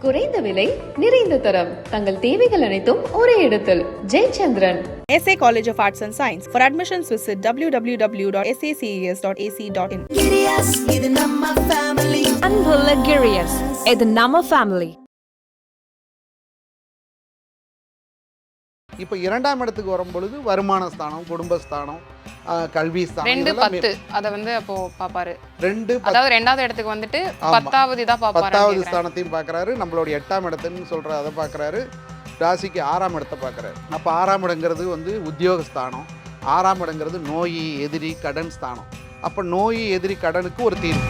குறைந்த விலை நிறைந்த தரம் தங்கள் தேவைகள் அனைத்தும் ஒரே இடத்தில் Jayachandran SA College of Arts and Science. For admissions, visit family. அன்புள்ள கிரியஸ் இது நம்ம ஃபேமிலி இப்போ இரண்டாம் இடத்துக்கு வரும் பொழுது வருமான ஸ்தானம் குடும்பஸ்தானம் கல்வி ஸ்தானம் ரெண்டு பத்து. அத வந்து அப்போ பாப்பாரு. ரெண்டு அதாவது ரெண்டாவது இடத்துக்கு வந்துட்டு. பத்தாவது இதா பத்தாவது ஸ்தானத்தையும் பார்க்குறாரு நம்மளுடைய எட்டாம் இடத்துன்னு சொல்கிற அதை பார்க்குறாரு ராசிக்கு ஆறாம் இடத்தை பார்க்குறாரு அப்போ ஆறாம் இடங்கிறது வந்து உத்தியோக ஸ்தானம். ஆறாம் இடங்கிறது நோய் எதிரி கடன் ஸ்தானம். அப்போ நோய் எதிரி கடனுக்கு ஒரு தீர்வு.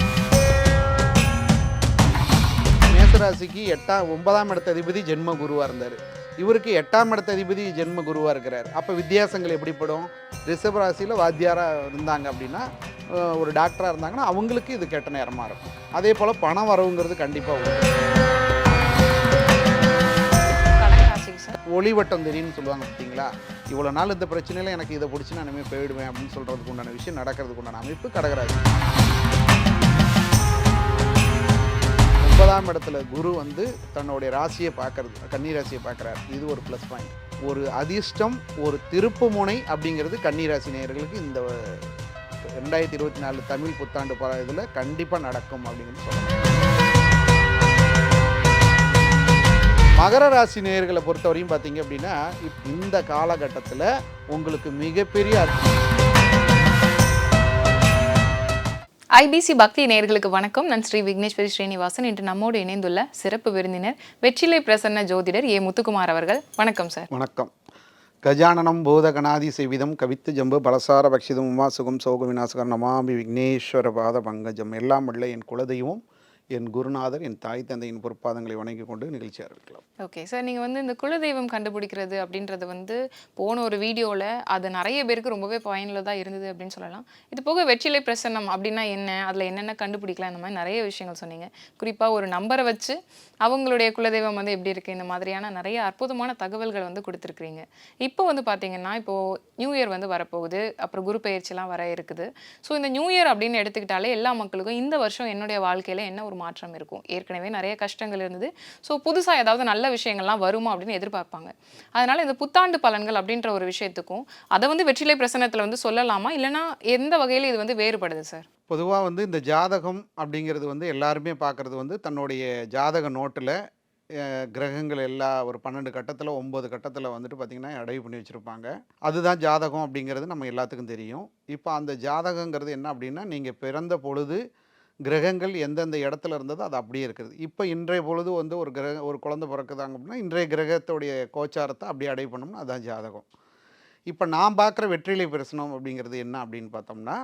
மேசராசிக்கு எட்டாம் ஒன்பதாம் இடத்த அதிபதி ஜென்ம குருவாக இருந்தார். இவருக்கு எட்டாம் இடத்த அதிபதி ஜென்ம குருவாக இருக்கிறார். அப்போ வித்தியாசங்கள் எப்படிப்படும்? ரிஷப ராசியில் வாத்தியாராக இருந்தாங்க அப்படின்னா ஒரு டாக்டராக இருந்தாங்கன்னா அவங்களுக்கு இது கெட்ட நேரமாக இருக்கும். அதே போல் பணம் வரவுங்கிறது கண்டிப்பாக வரும். ஒளிவட்டம் தெரியும்னு சொல்லுவாங்க பார்த்தீங்களா இவ்வளோ நாள் இந்த பிரச்சனையில் எனக்கு இதை பிடிச்சி நான் இனிமேல் போயிடுவேன் அப்படின்னு சொல்கிறதுக்கு உண்டான விஷயம் நடக்கிறதுக்கு உண்டான அமைப்பு கடகராசி. ஒன்பதாம் இடத்துல குரு வந்து தன்னுடைய ராசியை பார்க்கறது கன்னி ராசியை பார்க்குறாரு. இது ஒரு ப்ளஸ் பாயிண்ட் ஒரு அதிர்ஷ்டம் ஒரு திருப்பு முனை அப்படிங்கிறது கன்னிராசி நேயர்களுக்கு இந்த ரெண்டாயிரத்தி இருபத்தி நாலு தமிழ் புத்தாண்டு பல இதில் கண்டிப்பாக நடக்கும் அப்படின்னு சொல்லலாம் மகர ராசி நேயர்களை பொறுத்தவரையும் பார்த்தீங்க அப்படின்னா இப்- இந்த காலகட்டத்தில் உங்களுக்கு மிகப்பெரிய அர்த்தம் ஐபிசி பக்தி நேர்களுக்கு வணக்கம். நான் ஸ்ரீ விக்னேஸ்வரி ஸ்ரீனிவாசன். இன்று நம்மோடு இணைந்துள்ள சிறப்பு விருந்தினர் வெற்றிலை பிரசன்ன ஜோதிடர் ஏ. முத்துக்குமார் அவர்கள். வணக்கம் சார். வணக்கம். கஜானனம் பூதகணாதி செய்விதம் கவித்து ஜம்பு பலசார பக்ஷிதம் உமா சுகம் சோக விநாசகர் நமாமி விக்னேஸ்வர பாத பங்கஜம் எல்லாம் உள்ள என் குலதெய்வம் என் குருநாதர் என் தாய் தந்தையின் பொற்பாதங்களை வணங்கி கொண்டு நிகழ்ச்சி ஆரம்பிக்கலாம். ஓகே சார் நீங்கள் வந்து இந்த குலதெய்வம் கண்டுபிடிக்கிறது அப்படின்றது வந்து போன ஒரு வீடியோவில் அது நிறைய பேருக்கு ரொம்பவே பயனுள்ளதாக இருந்தது அப்படின்னு சொல்லலாம். இது போக வெற்றிலை பிரசன்னம் அப்படின்னா என்ன? அதில் என்னென்ன கண்டுபிடிக்கலாம்? இந்த மாதிரி நிறைய விஷயங்கள் சொன்னீங்க. குறிப்பாக ஒரு நம்பரை வச்சு அவங்களுடைய குலதெய்வம் வந்து எப்படி இருக்குது இந்த மாதிரியான நிறைய அற்புதமான தகவல்கள் வந்து கொடுத்துருக்குறீங்க. இப்போ வந்து பார்த்தீங்கன்னா இப்போது நியூ இயர் வந்து வரப்போகுது. அப்புறம் குரு பயிற்சிலாம் வர இருக்குது. ஸோ இந்த நியூ இயர் அப்படின்னு எடுத்துக்கிட்டாலே எல்லா மக்களுக்கும் இந்த வருஷம் என்னுடைய வாழ்க்கையில் என்ன ஒரு மாற்றம் இருக்கும். ஏற்கனவே நிறைய கஷ்டங்கள் இருந்தது. ஸோ புதுசாக ஏதாவது நல்ல விஷயங்கள்லாம் வருமா அப்படின்னு எதிர்பார்ப்பாங்க. அதனால் இந்த புத்தாண்டு பலன்கள் அப்படின்ற ஒரு விஷயத்துக்கும் அதை வந்து வெற்றிலை பிரசனத்தில் வந்து சொல்லலாமா? இல்லைனா எந்த வகையில் இது வந்து வேறுபடுது சார்? பொதுவாக வந்து இந்த ஜாதகம் அப்படிங்கிறது வந்து எல்லாருமே பார்க்குறது வந்து தன்னுடைய ஜாதக நோட்டில் கிரகங்கள் எல்லா ஒரு பன்னெண்டு கட்டத்தில் ஒம்பது கட்டத்தில் வந்துட்டு பார்த்திங்கன்னா அடைவு பண்ணி வச்சுருப்பாங்க. அதுதான் ஜாதகம் அப்படிங்கிறது நம்ம எல்லாத்துக்கும் தெரியும். இப்போ அந்த ஜாதகங்கிறது என்ன அப்படின்னா நீங்கள் பிறந்த பொழுது கிரகங்கள் எந்தெந்த இடத்துல இருந்ததோ அது அப்படியே இருக்குது. இப்போ இன்றைய பொழுது வந்து ஒரு கிரக ஒரு குழந்தை பிறக்குதாங்க அப்படின்னா இன்றைய கிரகத்துடைய கோச்சாரத்தை அப்படியே அடை பண்ணோம்னா அதுதான் ஜாதகம். இப்போ நான் பார்க்குற வெற்றிலை பிரசனம் அப்படிங்கிறது என்ன அப்படின்னு பார்த்தோம்னா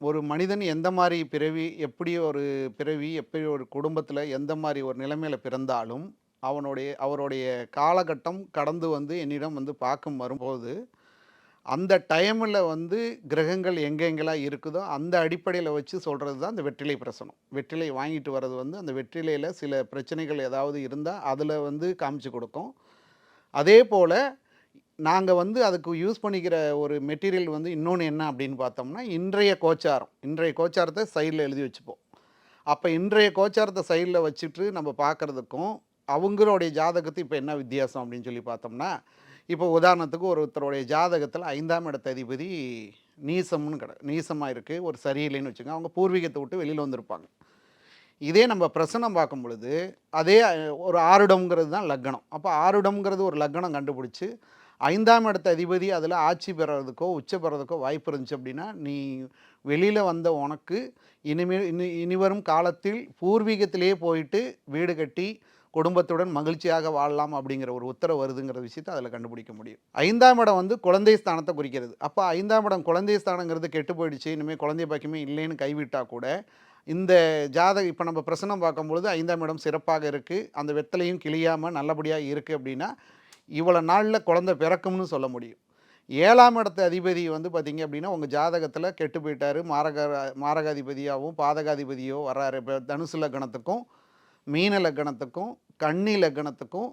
ஒரு மனிதன் எந்த மாதிரி பிறவி எப்படி ஒரு பிறவி எப்படி ஒரு குடும்பத்தில் எந்த மாதிரி ஒரு நிலைமையில் பிறந்தாலும் அவனுடைய அவருடைய காலகட்டம் கடந்து வந்து என்னிடம் வந்து பார்க்கும் வரும்போது அந்த டைமில் வந்து கிரகங்கள் எங்கெங்கெல்லாம் இருக்குதோ அந்த அடிப்படையில் வச்சு சொல்கிறது தான் இந்த வெற்றிலை பிரசனம். வெற்றிலை வாங்கிட்டு வர்றது வந்து அந்த வெற்றிலையில் சில பிரச்சனைகள் ஏதாவது இருந்தால் அதில் வந்து காமிச்சு கொடுக்கும். அதே போல் நாங்கள் வந்து அதுக்கு யூஸ் பண்ணிக்கிற ஒரு மெட்டீரியல் வந்து இன்னொன்று என்ன அப்படின்னு பார்த்தோம்னா இன்றைய கோச்சாரம். இன்றைய கோச்சாரத்தை சைடில் எழுதி வச்சுப்போம். அப்போ இன்றைய கோச்சாரத்தை சைடில் வச்சுட்டு நம்ம பார்க்குறதுக்கும் அவங்களுடைய ஜாதகத்து இப்போ என்ன வித்தியாசம் அப்படின்னு சொல்லி பார்த்தோம்னா இப்போ உதாரணத்துக்கு ஒருத்தருடைய ஜாதகத்தில் ஐந்தாம் இடத்த அதிபதி நீசம்னு கிட நீசமாக இருக்குது ஒரு சரியில்லைன்னு வச்சுக்கோங்க அவங்க பூர்வீகத்தை விட்டு வெளியில் வந்திருப்பாங்க. இதே நம்ம பிரசனம் பார்க்கும் பொழுது அதே ஒரு ஆருடம்ங்கிறது தான் லக்னம் அப்போ ஆருடம்ங்கிறது ஒரு லக்னம் கண்டுபிடிச்சி ஐந்தாம் இடத்த அதிபதி அதில் ஆட்சி பெறறதுக்கோ உச்ச பெறதுக்கோ வாய்ப்பு இருந்துச்சு அப்படின்னா நீ வெளியில் வந்த உனக்கு இனிமேல் இனி இனிவரும் காலத்தில் பூர்வீகத்திலேயே போயிட்டு வீடு கட்டி குடும்பத்துடன் மகிழ்ச்சியாக வாழலாம் அப்படிங்கிற ஒரு உத்தரவு வருதுங்கிற விஷயத்தை அதில் கண்டுபிடிக்க முடியும். ஐந்தாம் இடம் வந்து குழந்தை ஸ்தானத்தை குறிக்கிறது. அப்போ ஐந்தாம் இடம் குழந்தை ஸ்தானங்கிறது கெட்டு போயிடுச்சு இனிமேல் குழந்தை பாக்கியமே இல்லைன்னு கைவிட்டால் கூட இந்த ஜாதக இப்போ நம்ம பிரசனம் பார்க்கும்பொழுது ஐந்தாம் இடம் சிறப்பாக இருக்குது அந்த வெத்தலையும் கிளியாமல் நல்லபடியாக இருக்குது அப்படின்னா இவ்வளோ நாளில் குழந்தை பிறக்கும்னு சொல்ல முடியும். ஏழாம் இடத்து அதிபதி வந்து பார்த்திங்க அப்படின்னா உங்கள் ஜாதகத்தில் கெட்டு போயிட்டாரு. மாரக மாரகாதிபதியாகவும் பாதகாதிபதியோ வர்றாரு. இப்போ தனுசு லக்னத்துக்கும் மீன லக்னத்துக்கும் கன்னி லக்னத்துக்கும்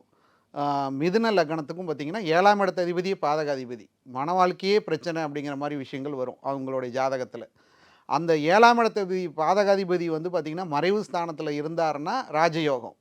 மிதுன லக்னத்துக்கும் பார்த்திங்கன்னா ஏழாம் இடத்த அதிபதியே பாதகாதிபதி மன வாழ்க்கையே பிரச்சனை அப்படிங்கிற மாதிரி விஷயங்கள் வரும் அவங்களுடைய ஜாதகத்தில். அந்த ஏழாம் இடத்ததிபதி பாதகாதிபதி வந்து பார்த்திங்கன்னா மறைவு ஸ்தானத்தில் இருந்தாருன்னா ராஜயோகம்.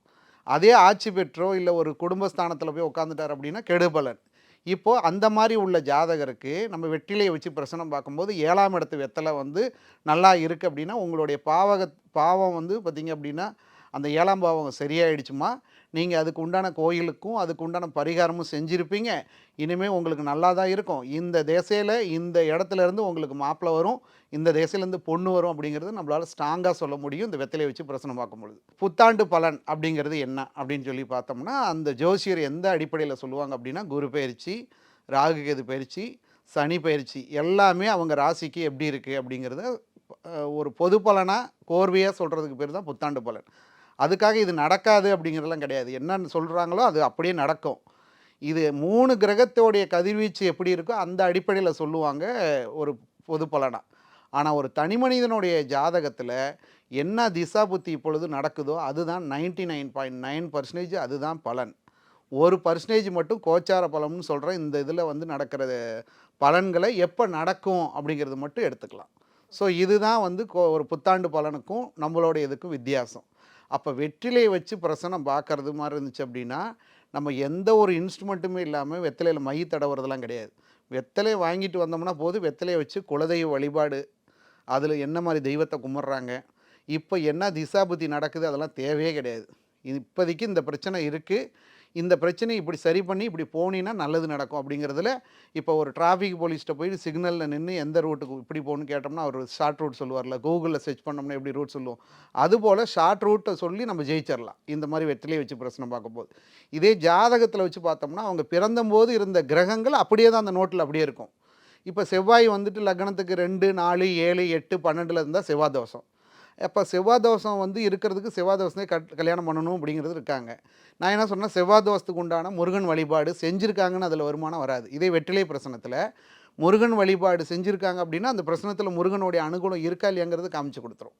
அதே ஆட்சி பெற்றோ இல்லை ஒரு குடும்பஸ்தானத்தில் போய் உட்காந்துட்டார் அப்படின்னா கெடுபலன் இப்போது அந்த மாதிரி உள்ள ஜாதகருக்கு நம்ம வெற்றிலையை வச்சு பிரசனம் பார்க்கும்போது ஏழாம் இடத்து வெத்தலை வந்து நல்லா இருக்குது அப்படின்னா உங்களுடைய பாவக பாவம் வந்து பார்த்திங்க அப்படின்னா அந்த ஏழாம் பாவம் சரியாயிடுச்சுமா? நீங்கள் அதுக்கு உண்டான கோயிலுக்கும் அதுக்கு உண்டான பரிகாரமும் செஞ்சுருப்பீங்க. இனிமேல் உங்களுக்கு நல்லா தான் இருக்கும். இந்த தேசையில் இந்த இடத்துல இருந்து உங்களுக்கு மாப்பிள்ளை வரும். இந்த திசையிலேருந்து பொண்ணு வரும் அப்படிங்கிறது நம்மளால் ஸ்ட்ராங்காக சொல்ல முடியும். இந்த வெத்தலையை வச்சு பிரசனம் பார்க்கும்பொழுது புத்தாண்டு பலன் அப்படிங்கிறது என்ன அப்படின்னு சொல்லி பார்த்தோம்னா அந்த ஜோசியர் எந்த அடிப்படையில் சொல்லுவாங்க அப்படின்னா குரு பயிற்சி ராகுகேது பயிற்சி சனி பயிற்சி எல்லாமே அவங்க ராசிக்கு எப்படி இருக்குது அப்படிங்கிறத ஒரு பொது பலனாக கோர்வையாக சொல்கிறதுக்கு பேர் தான் புத்தாண்டு பலன். அதுக்காக இது நடக்காது அப்படிங்கிறதெல்லாம் கிடையாது. என்னன்னு சொல்கிறாங்களோ அது அப்படியே நடக்கும். இது மூணு கிரகத்தோடைய கதிர்வீச்சு எப்படி இருக்கோ அந்த அடிப்படையில் சொல்லுவாங்க ஒரு பொது பலனாக ஆனால் ஒரு தனி மனிதனுடைய ஜாதகத்தில் என்ன திசா புத்தி இப்பொழுது நடக்குதோ அதுதான் ninety nine point nine percentage அதுதான் பலன். ஒரு பர்சன்டேஜ் மட்டும் கோச்சார பலம்னு சொல்கிற இந்த இதில் வந்து நடக்கிற பலன்களை எப்போ நடக்கும் அப்படிங்கிறது மட்டும் எடுத்துக்கலாம். ஸோ இதுதான் வந்து கோ- ஒரு புத்தாண்டு பலனுக்கும் நம்மளோட இதுக்கும் வித்தியாசம். அப்போ வெற்றிலையை வச்சு பிரசனம் பார்க்கறது மாதிரி இருந்துச்சு அப்படின்னா நம்ம எந்த ஒரு இன்ஸ்ட்ருமெண்ட்டுமே இல்லாமல் வெத்தலையில் மை தடவுறதெல்லாம் கிடையாது. வெத்தலையை வாங்கிட்டு வந்தோம்னா போது வெத்தலையை வச்சு குலதெய்வ வழிபாடு அதில் என்ன மாதிரி தெய்வத்தை கும்பிட்றாங்க இப்போ என்ன திசாபுத்தி நடக்குது அதெல்லாம் தேவையே கிடையாது. இப்போதைக்கு இந்த பிரச்சனை இருக்குது இந்த பிரச்சனையை இப்படி சரி பண்ணி இப்படி போனீங்கன்னா நல்லது நடக்கும் அப்படிங்கிறதுல இப்போ ஒரு டிராஃபிக் போலீஸ்கிட்ட போயிட்டு சிக்னலில் நின்று எந்த ரூட்டுக்கு இப்படி போகணும்னு கேட்டோம்னா அவர் ஷார்ட் ரூட் சொல்லுவார்ல கூகுளில் சர்ச் பண்ணோம்னா எப்படி ரூட் சொல்லுவோம். அதுபோல் ஷார்ட் ரூட்டை சொல்லி நம்ம ஜெயிச்சிடலாம் இந்த மாதிரி வெற்றிலே வச்சு பிரச்சனை பார்க்கும்போது. இதே ஜாதகத்தில் வச்சு பார்த்தோம்னா அவங்க பிறந்தபோது இருந்த கிரகங்கள் அப்படியே தான் அந்த நோட்டில் அப்படியே இருக்கும். இப்போ செவ்வாய் வந்துட்டு லக்னத்துக்கு ரெண்டு நாலு ஏழு எட்டு பன்னெண்டில் இருந்தால் செவ்வாய் தோஷம். அப்போ செவ்வாய் தோஷம் வந்து இருக்கிறதுக்கு செவ்வாய் தோஷத்தை கட் கல்யாணம் பண்ணணும் அப்படிங்கிறது இருக்காங்க. நான் என்ன சொன்னேன் செவ்வாய் தோஷத்துக்கு உண்டான முருகன் வழிபாடு செஞ்சுருக்காங்கன்னு அதில் வருமானம் வராது. இதே வெற்றிலை பிரசனத்தில் முருகன் வழிபாடு செஞ்சுருக்காங்க அப்படின்னா அந்த பிரசனத்தில் முருகனுடைய அனுகூலம் இருக்கா இல்லையாங்கிறது காமிச்சு கொடுத்துரும்.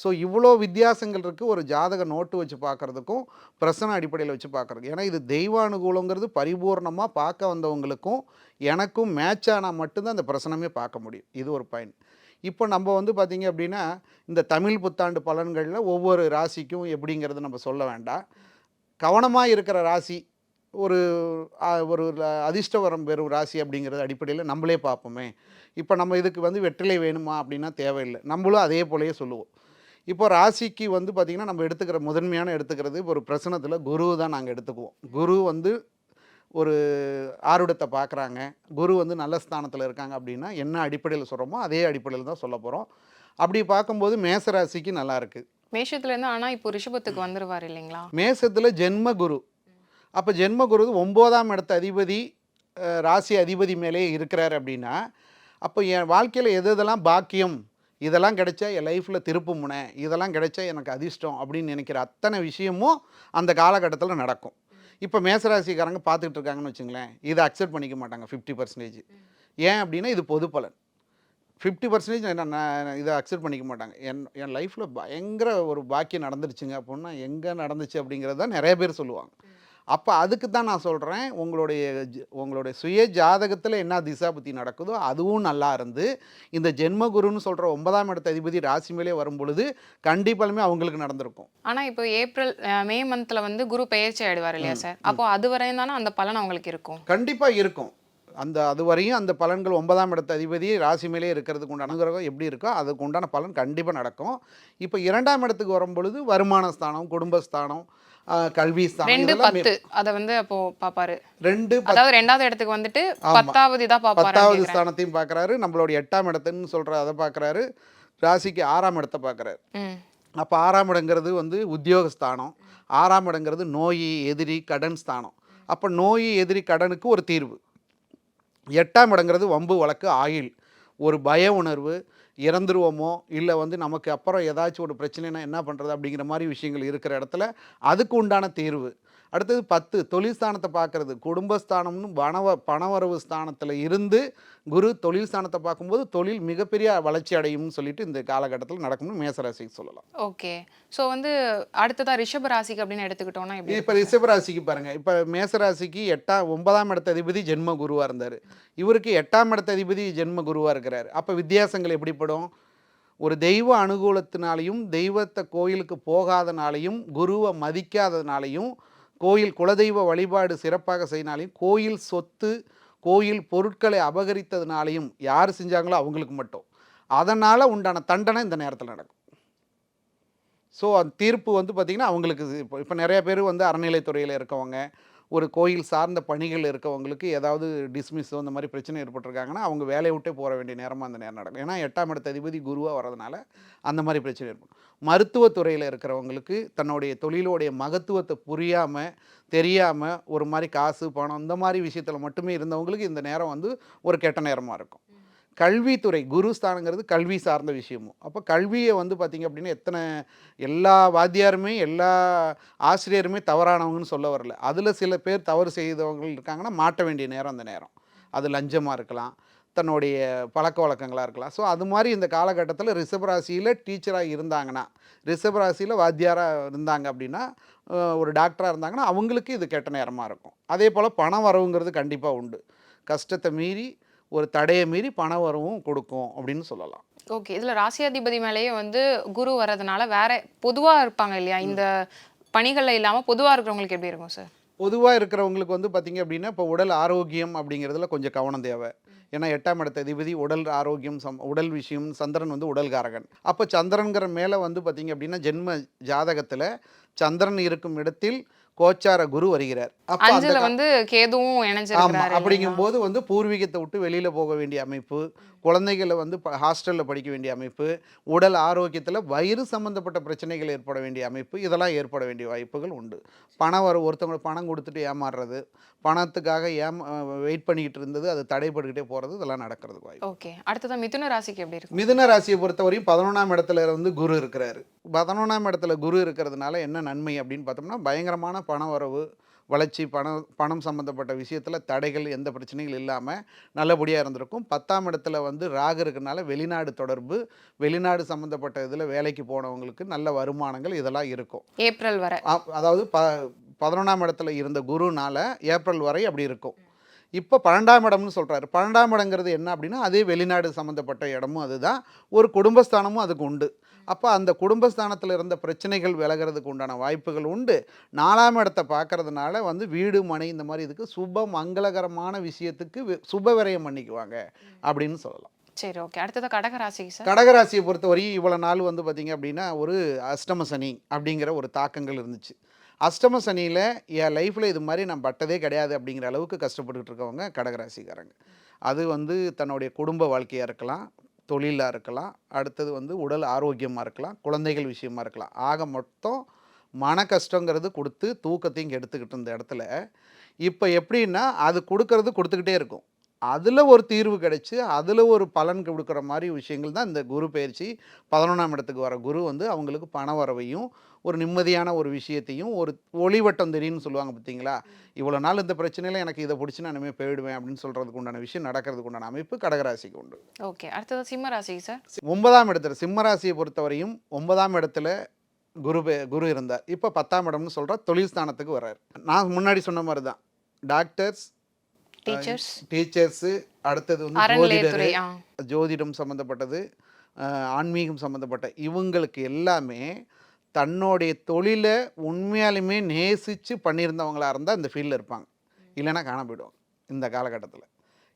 ஸோ இவ்வளோ வித்தியாசங்கள் இருக்குது ஒரு ஜாதக நோட்டு வச்சு பார்க்குறதுக்கும் பிரசன அடிப்படையில் வச்சு பார்க்குறதுக்கு ஏன்னா இது தெய்வ அனுகூலங்கிறது பரிபூர்ணமாக பார்க்க வந்தவங்களுக்கும் எனக்கும் மேட்ச் ஆனால் மட்டும்தான் அந்த பிரசனமே பார்க்க முடியும். இது ஒரு பயன் இப்போ நம்ம வந்து பார்த்திங்க அப்படின்னா இந்த தமிழ் புத்தாண்டு பலன்களில் ஒவ்வொரு ராசிக்கும் எப்படிங்கிறத நம்ம சொல்ல வேண்டாம். கவனமாக இருக்கிற ராசி ஒரு ஒரு அதிர்ஷ்டவரம் பெறும் ராசி அப்படிங்கிறது அடிப்படையில் நம்மளே பார்ப்போமே. இப்போ நம்ம இதுக்கு வந்து வெற்றிலை வேணுமா அப்படின்னா தேவையில்லை. நம்மளும் அதே போலயே சொல்லுவோம். இப்போ ராசிக்கு வந்து பார்த்திங்கன்னா நம்ம எடுத்துக்கிற முதன்மையான எடுத்துக்கிறது ஒரு பிரசனத்தில் குரு தான் நாங்கள் எடுத்துக்குவோம். குரு வந்து ஒரு ஆருடத்தை பார்க்குறாங்க. குரு வந்து நல்ல ஸ்தானத்தில் இருக்காங்க அப்படின்னா என்ன அடிப்படையில் சொல்கிறோமோ அதே அடிப்படையில் தான் சொல்ல போகிறோம் அப்படி பார்க்கும்போது மேச ராசிக்கு நல்லா இருக்குது மேஷத்துல இருந்து ஆனா இப்போ ரிஷபத்துக்கு வந்துருவார் இல்லைங்களா? மேசத்தில் ஜென்ம குரு. அப்போ ஜென்ம குரு ஒம்போதாம் இடத்த அதிபதி ராசி அதிபதி மேலே இருக்கிறார் அப்படின்னா அப்போ என் வாழ்க்கையில் எது எதெல்லாம் பாக்கியம் இதெல்லாம் கிடைச்சா என் லைஃப்பில் திருப்பு முனை இதெல்லாம் கிடைச்சா எனக்கு அதிர்ஷ்டம் அப்படின்னு நினைக்கிற அத்தனை விஷயமும் அந்த காலகட்டத்தில் நடக்கும். இப்போ மேசராசிக்காரங்க பார்த்துக்கிட்டு இருக்காங்கன்னு வச்சுங்களேன் இதை அக்செப்ட் பண்ணிக்க மாட்டாங்க ஃபிஃப்டி பர்சன்டேஜ் ஏன் அப்படின்னா இது பொது பலன். ஃபிஃப்டி பர்சன்டேஜ் நான் இதை அக்செப்ட் பண்ணிக்க மாட்டாங்க. என் என் லைஃப்பில் பயங்கர ஒரு பாக்கியம் நடந்துருச்சுங்க அப்படின்னா எங்கே நடந்துச்சு அப்படிங்கிறது தான் நிறைய பேர் சொல்லுவாங்க. அப்போ அதுக்கு தான் நான் சொல்கிறேன் உங்களுடைய உங்களுடைய சுய ஜாதகத்தில் என்ன திசா புத்தி நடக்குதோ அதுவும் நல்லா இருந்து இந்த ஜென்மகுருன்னு சொல்கிற ஒன்பதாம் இடத்த அதிபதி ராசி மேலே வரும் பொழுது கண்டிப்பாலுமே அவங்களுக்கு நடந்திருக்கும். ஆனா இப்போ ஏப்ரல் மே மந்த்ல வந்து குரு பெயர்ச்சி ஆயிடுவார் இல்லையா சார்? அப்போ அது வரையும் தானே அந்த பலன் அவங்களுக்கு இருக்கும்? கண்டிப்பாக இருக்கும். அந்த அது வரையும் அந்த பலன்கள் ஒன்பதாம் இடத்த அதிபதி ராசி மேலே இருக்கிறதுக்கு உண்டான அனுகிரகம் எப்படி இருக்கோ அதுக்கு உண்டான பலன் கண்டிப்பாக நடக்கும். இப்போ இரண்டாம் இடத்துக்கு வரும் பொழுது வருமான ஸ்தானம் குடும்பஸ்தானம் கல்வி ஸ்தானம் ரெண்டு பத்து. அத வந்து அப்போ பாப்பாரு. ரெண்டு அதாவது ரெண்டாவது இடத்துக்கு வந்துட்டு. பத்தாவது இதா பத்தாவது ஸ்தானத்தையும் பார்க்குறாரு நம்மளுடைய எட்டாம் இடத்துன்னு சொல்கிற அதை பார்க்குறாரு ராசிக்கு ஆறாம் இடத்தை பார்க்குறாரு அப்போ ஆறாம் இடங்கிறது வந்து உத்தியோகஸ்தானம் ஆறாம் இடங்கிறது நோய் எதிரி கடன் ஸ்தானம். அப்போ நோய் எதிரி கடனுக்கு ஒரு தீர்வு. எட்டாம் இடங்கிறது வம்பு வழக்கு ஆயில் ஒரு பய உணர்வு இறந்துருவோமோ? இல்லை வந்து நமக்கு அப்புறம் ஏதாச்சும் ஒரு பிரச்சனைனா என்ன பண்ணுறது அப்படிங்கிற மாதிரி விஷயங்கள் இருக்கிற இடத்துல அதுக்கு உண்டான தீர்வு. அடுத்தது பத்து தொழில் ஸ்தானத்தை பார்க்குறது. குடும்பஸ்தானம்னு பணவ பணவரவு ஸ்தானத்தில் இருந்து குரு தொழில் ஸ்தானத்தை பார்க்கும்போது தொழில் மிகப்பெரிய வளர்ச்சி அடையும்னு சொல்லிட்டு இந்த காலகட்டத்தில் நடக்கும்னு மேசராசிக்கு சொல்லலாம். ஓகே. சோ வந்து அடுத்ததா ரிஷப ராசிக்கு அப்படின்னு எடுத்துக்கிட்டோம்னா இப்போ ரிஷபராசிக்கு பாருங்க. இப்போ மேசராசிக்கு எட்டாம் ஒன்பதாம் இடத்த அதிபதி ஜென்ம குருவாக இருந்தார். இவருக்கு எட்டாம் இடத்த அதிபதி ஜென்ம குருவாக இருக்கிறார். அப்போ வித்தியாசங்கள் எப்படிப்படும்? ஒரு தெய்வ அனுகூலத்தினாலையும் தெய்வத்தை கோயிலுக்கு போகாதனாலையும் குருவை மதிக்காததுனாலையும் கோயில் குலதெய்வ வழிபாடு சிறப்பாக செய்யினாலையும் கோயில் சொத்து கோயில் பொருட்களை அபகரித்ததுனாலையும் யார் செஞ்சாங்களோ அவங்களுக்கு மட்டும். அதனால் உண்டான தண்டனை இந்த நேரத்தில் நடக்கும். ஸோ அந்த தீர்ப்பு வந்து பார்த்திங்கன்னா அவங்களுக்கு இப்போ இப்போ நிறைய பேர் வந்து அறநிலைத்துறையில் இருக்கவங்க ஒரு கோயில் சார்ந்த பணிகள் இருக்கவங்களுக்கு ஏதாவது டிஸ்மிஸோ இந்த மாதிரி பிரச்சனை ஏற்பட்டிருக்காங்கன்னா அவங்க வேலையை விட்டே போக வேண்டிய நேரமாக அந்த நேரம் நடக்கும். ஏன்னா எட்டாம் இடத்த அதிபதி குருவாக வரதுனால அந்த மாதிரி பிரச்சனை ஏற்படும். மருத்துவத்துறையில் இருக்கிறவங்களுக்கு தன்னுடைய தொழிலோடைய மகத்துவத்தை புரியாமல் தெரியாமல் ஒரு மாதிரி காசு பணம் இந்த மாதிரி விஷயத்தில் மட்டுமே இருந்தவங்களுக்கு இந்த நேரம் வந்து ஒரு கெட்ட நேரமாக இருக்கும். கல்வித்துறை குருஸ்தானங்கிறது கல்வி சார்ந்த விஷயமும். அப்போ கல்வியை வந்து பார்த்திங்க அப்படின்னா எத்தனை எல்லா வாத்தியாருமே எல்லா ஆசிரியருமே தவறானவங்கன்னு சொல்ல வரல. அதில் சில பேர் தவறு செய்தவங்க இருக்காங்கன்னா மாட்ட வேண்டிய நேரம் அந்த நேரம். அது லஞ்சமாக இருக்கலாம். தன்னுடைய பழக்க வழக்கங்களாக இருக்கலாம். ஸோ அது மாதிரி இந்த காலகட்டத்தில் ரிஷபராசியில் டீச்சராக இருந்தாங்கன்னா ரிஷபராசியில் வாத்தியாராக இருந்தாங்க அப்படின்னா ஒரு டாக்டராக இருந்தாங்கன்னா அவங்களுக்கு இது கெட்ட நேரமாக இருக்கும். அதே போல் பணம் வரவுங்கிறது கண்டிப்பாக உண்டு. கஷ்டத்தை மீறி ஒரு தடையை மீறி பண வரவும் கொடுக்கும் அப்படின்னு சொல்லலாம். ஓகே இதுல ராசியாதிபதி மேலேயே வந்து குரு வர்றதுனால வேற பொதுவா இருப்பாங்க இல்லையா? இந்த பணிகள்ல இல்லாம பொதுவா இருக்கிறவங்களுக்கு எப்படி இருக்கும் சார்? பொதுவாக இருக்கிறவங்களுக்கு வந்து பார்த்திங்க அப்படின்னா இப்போ உடல் ஆரோக்கியம் அப்படிங்கிறதுல கொஞ்சம் கவனம் தேவை. ஏன்னா எட்டாம் இடத்த அதிபதி உடல் ஆரோக்கியம் சம் உடல் விஷயம் சந்திரன் வந்து உடல்காரகன். அப்போ சந்திரன்கிற மேலே வந்து பார்த்திங்க அப்படின்னா ஜென்ம ஜாதகத்தில் சந்திரன் இருக்கும் இடத்தில் கோச்சார குரு வருகிறார். அப்போ வந்து கேதுவும் இணைஞ்சிருக்கிறாரு அப்படிங்கும்போது வந்து பூர்வீகத்தை விட்டு வெளியில் போக வேண்டிய அமைப்பு குழந்தைகளை வந்து ஹாஸ்டலில் படிக்க வேண்டிய அமைப்பு உடல் ஆரோக்கியத்தில் வயிறு சம்மந்தப்பட்ட பிரச்சனைகள் ஏற்பட வேண்டிய அமைப்பு இதெல்லாம் ஏற்பட வேண்டிய வாய்ப்புகள் உண்டு. பணம் வர ஒருத்தவங்களுக்கு பணம் கொடுத்துட்டு ஏமாறுறது பணத்துக்காக ஏமா வெயிட் பண்ணிக்கிட்டு இருந்தது அது தடைப்பட்டுக்கிட்டே போகிறது இதெல்லாம் நடக்கிறதுக்கு வாய்ப்பு. ஓகே. அடுத்ததான் மிதுன ராசிக்கு எப்படி இருக்கும் மிதுன ராசியை பொறுத்தவரையும் பதினொன்றாம் இடத்துல வந்து குரு இருக்கிறாரு. பதினொன்றாம் இடத்துல குரு இருக்கிறதுனால என்ன நன்மை அப்படின்னு பார்த்தோம்னா பயங்கரமான பண வரவு வளர்ச்சி பணம் பணம் சம்மந்தப்பட்ட விஷயத்தில் தடைகள் எந்த பிரச்சனைகள் இல்லாமல் நல்லபடியாக இருந்திருக்கும். பத்தாம் இடத்துல வந்து ராகு இருக்கனால வெளிநாடு தொடர்பு வெளிநாடு சம்மந்தப்பட்ட இதில் வேலைக்கு போனவங்களுக்கு நல்ல வருமானங்கள் இதெல்லாம் இருக்கும். ஏப்ரல் வரை. அதாவது ப பதினொன்றாம் இடத்துல இருந்த குருனால ஏப்ரல் வரை அப்படி இருக்கும். இப்போ பன்னெண்டாம் இடம்னு சொல்கிறாரு பன்னெண்டாம் இடங்கிறது என்ன அப்படின்னா அதே வெளிநாடு சம்மந்தப்பட்ட இடமும் அதுதான். ஒரு குடும்பஸ்தானமும் அதுக்கு உண்டு. அப்போ அந்த குடும்பஸ்தானத்தில் இருந்த பிரச்சனைகள் விலகிறதுக்கு உண்டான வாய்ப்புகள் உண்டு. நாலாம் இடத்தை பார்க்கறதுனால வந்து வீடு மனை இந்த மாதிரி இதுக்கு சுப மங்களகரமான விஷயத்துக்கு சுப விரயம் பண்ணிக்குவாங்க அப்படின்னு சொல்லலாம். சரி ஓகே. அடுத்தது கடக ராசிக்கு சார். கடகராசியை பொறுத்தவரையும் இவ்வளோ நாள் வந்து பார்த்திங்க அப்படின்னா ஒரு அஷ்டம சனி அப்படிங்கிற ஒரு தாக்கங்கள் இருந்துச்சு. அஷ்டம சனியில் என் லைஃப்பில் இது மாதிரி நான் பட்டதே கிடையாது அப்படிங்கிற அளவுக்கு கஷ்டப்பட்டுக்கிட்டு இருக்கவங்க கடகராசிக்காரங்க. அது வந்து தன்னுடைய குடும்ப வாழ்க்கையாக இருக்கலாம். தொழிலாக இருக்கலாம். அடுத்தது வந்து உடல் ஆரோக்கியமாக இருக்கலாம். குழந்தைகள் விஷயமா இருக்கலாம். ஆக மொத்தம் மன கஷ்டங்கிறது கொடுத்து தூக்கத்தையும் கெடுத்துக்கிட்டு இருந்த இடத்துல இப்போ எப்படின்னா அது கொடுக்கறது கொடுத்துக்கிட்டே இருக்கும். அதில் ஒரு தீர்வு கிடைச்சு அதில் ஒரு பலன் கொடுக்குற மாதிரி விஷயங்கள் தான் இந்த குரு பயிற்சி. பதினொன்றாம் இடத்துக்கு வர குரு வந்து அவங்களுக்கு பண வரவையும் ஒரு நிம்மதியான ஒரு விஷயத்தையும் ஒரு ஒளிவட்டம் தெரியும்னு சொல்லுவாங்க பார்த்தீங்களா? இவ்வளோ நாள் இந்த பிரச்சனையில் எனக்கு இதை பிடிச்சி நான் இனிமேல் போயிடுவேன் அப்படின்னு சொல்கிறதுக்கு உண்டான விஷயம் நடக்கிறதுக்கு உண்டான அமைப்பு கடகராசிக்கு உண்டு. ஓகே. அடுத்தது சிம்ம ராசிக்கு சார்? ஒன்பதாம் இடத்துல சிம்மராசியை பொறுத்தவரையும் ஒன்பதாம் இடத்துல குரு பே- குரு இருந்தார். இப்போ பத்தாம் இடம்னு சொல்கிற தொழில் ஸ்தானத்துக்கு வர்றாரு. நான் முன்னாடி சொன்ன மாதிரி தான் டாக்டர்ஸ் டீச்சர்ஸ் டீச்சர்ஸு அடுத்தது வந்து ஜோதிடர் ஜோதிடம் சம்மந்தப்பட்டது ஆன்மீகம் சம்மந்தப்பட்ட இவங்களுக்கு எல்லாமே தன்னுடைய தொழிலை உண்மையாலுமே நேசித்து பண்ணியிருந்தவங்களா இருந்தால் இந்த ஃபீல்டில் இருப்பாங்க. இல்லைன்னா காண போயிடுவாங்க இந்த காலகட்டத்தில்.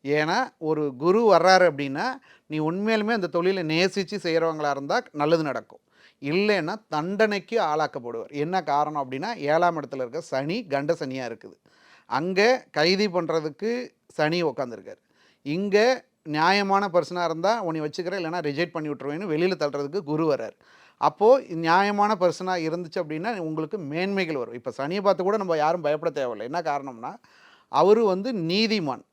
ஏன்னா ஒரு குரு வர்றாரு அப்படின்னா நீ உண்மையாலுமே அந்த தொழிலை நேசித்து செய்கிறவங்களா இருந்தால் நல்லது நடக்கும். இல்லைன்னா தண்டனைக்கு ஆளாக்கப்படுவார். என்ன காரணம் அப்படின்னா ஏழாம் இடத்துல இருக்க சனி கண்ட சனியாக இருக்குது. அங்கே கைதி பண்ணுறதுக்கு சனி உக்காந்துருக்கார். இங்கே நியாயமான பர்சனாக இருந்தால் உன்னை வச்சுக்கிறேன் இல்லைன்னா ரிஜெக்ட் பண்ணி விட்ருவேன்னு வெளியில் தள்ளுறதுக்கு குரு வரார் அப்போது நியாயமான பர்சனாக இருந்துச்சு அப்படின்னா உங்களுக்கு மேன்மைகள் வரும். இப்போ சனியை பார்த்து கூட நம்ம யாரும் பயப்பட தேவையில்லை. என்ன காரணம்னா அவர் வந்து நீதிமான்.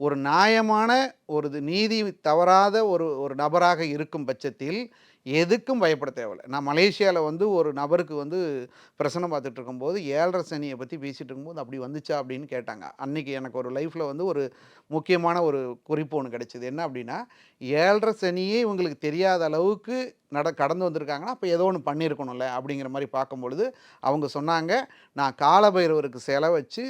ஒரு நியாயமான ஒரு நீதி தவறாத ஒரு ஒரு நபராக இருக்கும் பட்சத்தில் எதுக்கும் பயப்பட தேவையில்லை. நான் மலேசியாவில் வந்து ஒரு நபருக்கு வந்து பிரசனம் பார்த்துட்டு இருக்கும்போது ஏழரை சனியை பற்றி பேசிகிட்டு இருக்கும்போது அப்படி வந்துச்சா அப்படின்னு கேட்டாங்க. அன்னைக்கு எனக்கு ஒரு லைஃப்பில் வந்து ஒரு முக்கியமான ஒரு குறிப்பு ஒன்று கிடைச்சிது. என்ன அப்படின்னா ஏழரை சனியே இவங்களுக்கு தெரியாத அளவுக்கு நட கடந்து வந்திருக்காங்கன்னா அப்போ ஏதோ ஒன்று பண்ணியிருக்கணும்ல அப்படிங்கிற மாதிரி பார்க்கும்பொழுது அவங்க சொன்னாங்க நான் காலபைரவருக்கு செலவச்சு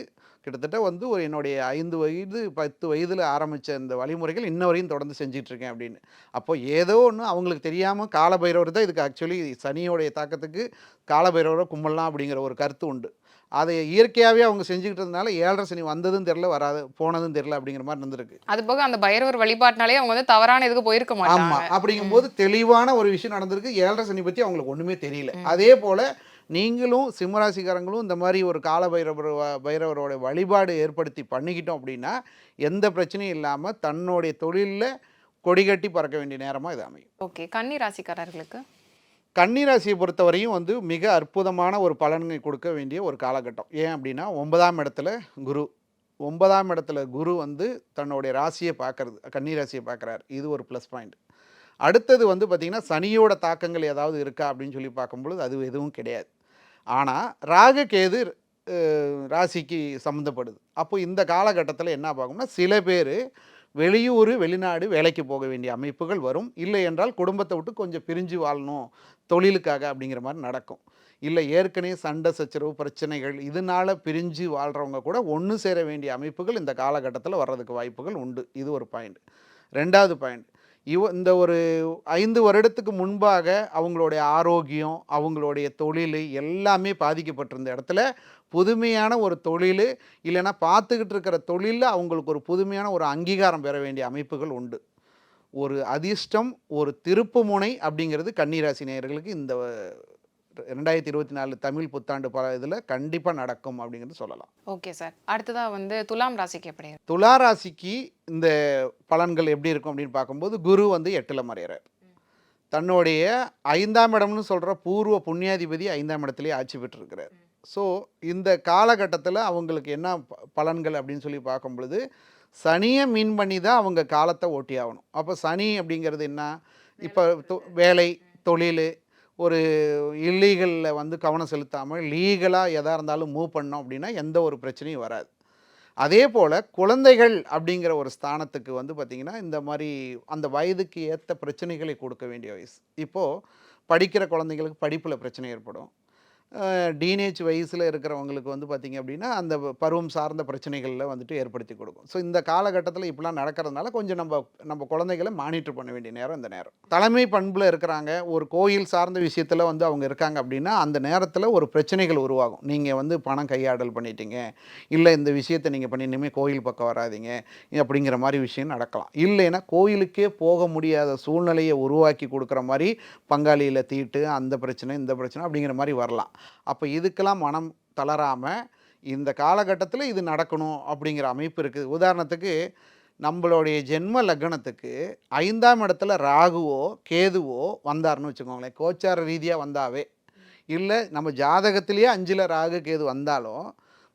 கிட்டத்தட்ட வந்து ஒரு என்னுடைய ஐந்து வயது பத்து வயதில் ஆரம்பித்த இந்த வழிமுறைகள் இன்ன வரையும் தொடர்ந்து செஞ்சுட்டு இருக்கேன் அப்படின்னு. அப்போ ஏதோ ஒன்று அவங்களுக்கு தெரியாமல் காலபைரவர் தான் இதுக்கு ஆக்சுவலி சனியோடைய தாக்கத்துக்கு காலபைரவரை கும்பலாம் அப்படிங்கிற ஒரு கருத்து உண்டு. அதை இயற்கையாகவே அவங்க செஞ்சுக்கிட்டு இருந்தனால ஏழரை சனி வந்ததும் தெரில வராது போனதும் தெரில அப்படிங்கிற மாதிரி இருந்திருக்கு அது போக அந்த பைரவர் வழிபாட்டினாலே அவங்க வந்து தவறான இதுக்கு போயிருக்க மாட்டாங்க. அப்படிங்கும்போது தெளிவான ஒரு விஷயம் நடந்திருக்கு. ஏழரை சனி பத்தி அவங்களுக்கு ஒண்ணுமே தெரியல. அதே போல நீங்களும் சிம்மராசிக்காரங்களும் இந்த மாதிரி ஒரு கால பைரவர் பைரவரோட வழிபாடு ஏற்படுத்தி பண்ணிக்கிட்டோம் அப்படின்னா எந்த பிரச்சனையும் இல்லாம தன்னுடைய தொழிலில் கொடிகட்டி பறக்க வேண்டிய நேரமா இது அமையும். ஓகே. கன்னி ராசிக்காரர்களுக்கு கன்னிராசியை பொறுத்தவரையும் வந்து மிக அற்புதமான ஒரு பலன்களை கொடுக்க வேண்டிய ஒரு காலகட்டம். ஏன் அப்படின்னா ஒன்பதாம் இடத்துல குரு. ஒன்பதாம் இடத்துல குரு வந்து தன்னுடைய ராசியை பார்க்கறது கன்னிராசியை பார்க்குறாரு. இது ஒரு ப்ளஸ் பாயிண்ட் அடுத்தது வந்து பார்த்திங்கன்னா சனியோட தாக்கங்கள் ஏதாவது இருக்கா அப்படின்னு சொல்லி பார்க்கும்பொழுது அது எதுவும் கிடையாது. ஆனால் ராகு கேது ராசிக்கு சம்மந்தப்படுது அப்போ இந்த காலகட்டத்தில் என்ன பார்க்கணும்னா சில பேர் வெளியூர் வெளிநாடு வேலைக்கு போக வேண்டிய அமைப்புகள் வரும். இல்லை என்றால் குடும்பத்தை விட்டு கொஞ்சம் பிரிஞ்சு வாழணும் தொழிலுக்காக அப்படிங்கிற மாதிரி நடக்கும். இல்லை ஏற்கனவே சண்டை சச்சரவு பிரச்சனைகள் இதனால் பிரிஞ்சு வாழ்கிறவங்க கூட ஒன்று சேர வேண்டிய அமைப்புகள் இந்த காலகட்டத்தில் வர்றதுக்கு வாய்ப்புகள் உண்டு. இது ஒரு பாயிண்ட். ரெண்டாவது பாயிண்ட் இவ இந்த ஒரு ஐந்து வருடத்துக்கு முன்பாக அவங்களுடைய ஆரோக்கியம் அவங்களுடைய தொழில் எல்லாமே பாதிக்கப்பட்டிருந்த இடத்துல புதுமையான ஒரு தொழில் இல்லைன்னா பார்த்துக்கிட்டு இருக்கிற தொழிலில் அவங்களுக்கு ஒரு புதுமையான ஒரு அங்கீகாரம் பெற வேண்டிய அமைப்புகள் உண்டு. ஒரு அதிர்ஷ்டம் ஒரு திருப்புமுனை அப்படிங்கிறது கன்னிராசி நேயர்களுக்கு இந்த ரெண்டாயிரத்தி இருபத்தி நாலு தமிழ் புத்தாண்டு பல இதில் கண்டிப்பாக நடக்கும் அப்படிங்கிறது சொல்லலாம். Okay sir. அடுத்ததா வந்து துலாம் ராசிக்கு எப்படி? துலா ராசிக்கு இந்த பலன்கள் எப்படி இருக்கும் அப்படின்னு பார்க்கும்போது குரு வந்து எட்டில் மறையிறார். தன்னுடைய ஐந்தாம் இடம்னு சொல்கிற பூர்வ புண்ணியாதிபதி ஐந்தாம் இடத்துலேயே ஆட்சி பெற்றிருக்கிறார். ஸோ இந்த காலகட்டத்தில் அவங்களுக்கு என்ன பலன்கள் அப்படின்னு சொல்லி பார்க்கும் பொழுது சனியை மீன் பண்ணி தான் அவங்க காலத்தை ஓட்டி ஆகணும். அப்போ சனி அப்படிங்கிறது என்ன? இப்போ வேலை தொழில் ஒரு இல்லீகலில் வந்து கவனம் செலுத்தாமல் லீகலாக எதாக இருந்தாலும் மூவ் பண்ணோம் அப்படின்னா எந்த ஒரு பிரச்சனையும் வராது. அதே போல் குழந்தைகள் அப்படிங்கிற ஒரு ஸ்தானத்துக்கு வந்து பார்த்திங்கன்னா இந்த மாதிரி அந்த வயதுக்கு ஏற்ற பிரச்சனைகளை கொடுக்க வேண்டிய வயசு. இப்போது படிக்கிற குழந்தைங்களுக்கு படிப்பில் பிரச்சனை ஏற்படும். டீனேஜ் வயசில் இருக்கிறவங்களுக்கு வந்து பார்த்திங்க அப்படின்னா அந்த பருவம் சார்ந்த பிரச்சனைகளில் வந்துட்டு ஏற்படுத்தி கொடுக்கும். ஸோ இந்த காலகட்டத்தில் இப்படிலாம் நடக்கிறதுனால கொஞ்சம் நம்ம நம்ம குழந்தைகளை மானிட்டர் பண்ண வேண்டிய நேரம் இந்த நேரம். தலைமை பண்பில் இருக்கிறாங்க ஒரு கோயில் சார்ந்த விஷயத்தில் வந்து அவங்க இருக்காங்க அப்படின்னா அந்த நேரத்தில் ஒரு பிரச்சனைகள் உருவாகும். நீங்கள் வந்து பணம் கையாடல் பண்ணிட்டீங்க. இல்லை இந்த விஷயத்தை நீங்கள் பண்ணி இனிமேல் கோயில் பக்கம் வராதீங்க. அப்படிங்கிற மாதிரி விஷயம் நடக்கலாம். இல்லைன்னா கோயிலுக்கே போக முடியாத சூழ்நிலையை உருவாக்கி கொடுக்குற மாதிரி பங்காளியில் தீட்டு அந்த பிரச்சனை இந்த பிரச்சனை அப்படிங்கிற மாதிரி வரலாம். அப்போ இதுக்கெல்லாம் மனம் தளராமல் இந்த காலகட்டத்தில் இது நடக்கணும் அப்படிங்கிற அமைப்பு இருக்குது உதாரணத்துக்கு நம்மளுடைய ஜென்ம லக்னத்துக்கு ஐந்தாம் இடத்துல ராகுவோ கேதுவோ வந்தாருன்னு வச்சுக்கோங்களேன். கோச்சார ரீதியாக வந்தாவே. இல்லை நம்ம ஜாதகத்திலேயே அஞ்சில் ராகு கேது வந்தாலும்